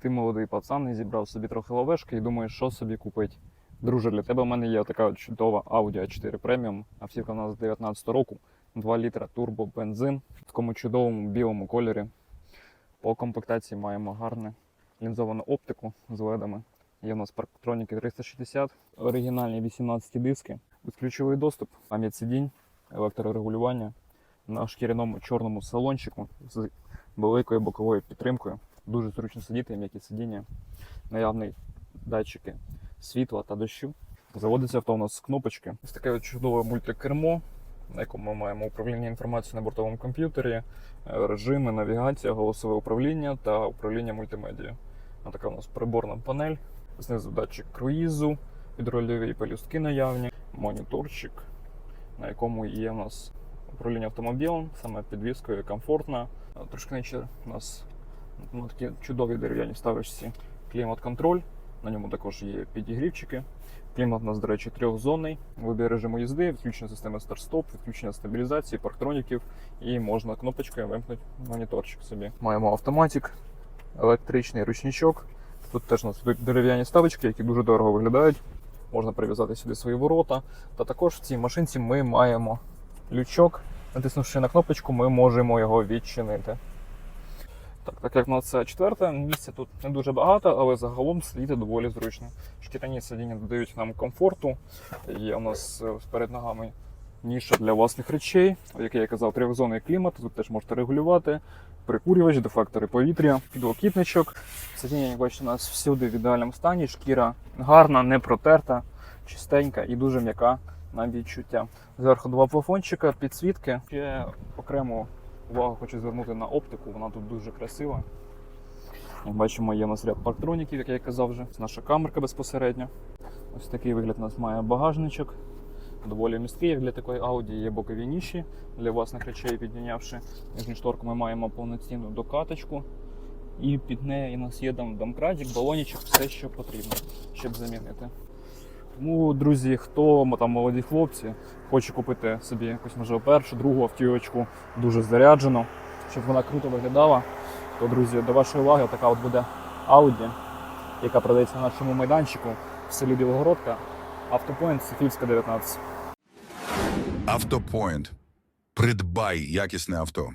Ти молодий пацан і зібрав собі трохи лавешки і думаєш, що собі купити. Друже, для тебе в мене є така чудова Audi A4 Premium. Автівка у нас з 19 року, 2 літра турбо бензин в такому чудовому білому кольорі. По комплектації маємо гарну лінзовану оптику з ледами. Є у нас парктроніки 360, оригінальні 18 диски, безключовий доступ, пам'ять сидінь, електрорегулювання на шкіряному чорному салончику з великою боковою підтримкою. Дуже зручно сидіти, м'які сидіння, наявний датчики світла та дощу. Заводиться авто у нас з кнопочки. Ось таке чудове мультикермо, на якому ми маємо управління інформацією на бортовому комп'ютері, е, режими, навігація, голосове управління та управління мультимедією. А така у нас приборна панель. Знизу датчик круїзу, підрольові пелюстки наявні, моніторчик, на якому є у нас управління автомобілем, саме підвіскою, комфортно. А Трошки у нас ну, такі чудові дерев'яні вставочці клімат-контроль. На ньому також є підігрівчики. Клімат у нас, до речі, трьохзонний. Вибір режиму їзди, відключення системи старт-стоп, відключення стабілізації, парктроніків і можна кнопочкою вимкнути моніторчик собі. Маємо автоматик, електричний ручничок. Тут теж у нас дерев'яні ставочки, які дуже дорого виглядають. Можна прив'язати сюди свої ворота. Та також в цій машинці ми маємо лючок. Натиснувши на кнопочку, ми можемо його відчинити. Так, так як у нас це четверте, місця тут не дуже багато, але загалом сидіти доволі зручно. Шкіряні сидіння додають нам комфорту. Є у нас е, перед ногами ніша для власних речей, як я казав, трьохзонний клімат. Тут теж можете регулювати. Прикурювач, дефектори повітря, підлокітничок. Сидіння, як бачите, у нас всюди в ідеальному стані. Шкіра гарна, не протерта, чистенька і дуже м'яка на відчуття. Зверху два плафончика, підсвітки. Ще окремо увагу хочу звернути на оптику, вона тут дуже красива. Як бачимо, є у нас ряд парктроніків, як я казав вже. Це наша камерка безпосередньо. Ось такий вигляд у нас має багажничок. Доволі місткий, як для такої Audi, є бокові ніші для власних речей, піднявши. Нижню шторку ми маємо повноцінну докаточку. І під нею у нас є домкратик, балонічок, все, що потрібно, щоб замінити. Тому, друзі, хто там молоді хлопці, хоче купити собі якусь можливо першу, другу автівочку, дуже заряджену, щоб вона круто виглядала, то, друзі, до вашої уваги така от буде Audi, яка продається на нашому майданчику в селі Білогородка, автопоінт Софіївська 19. Автопоінт. Придбай якісне авто.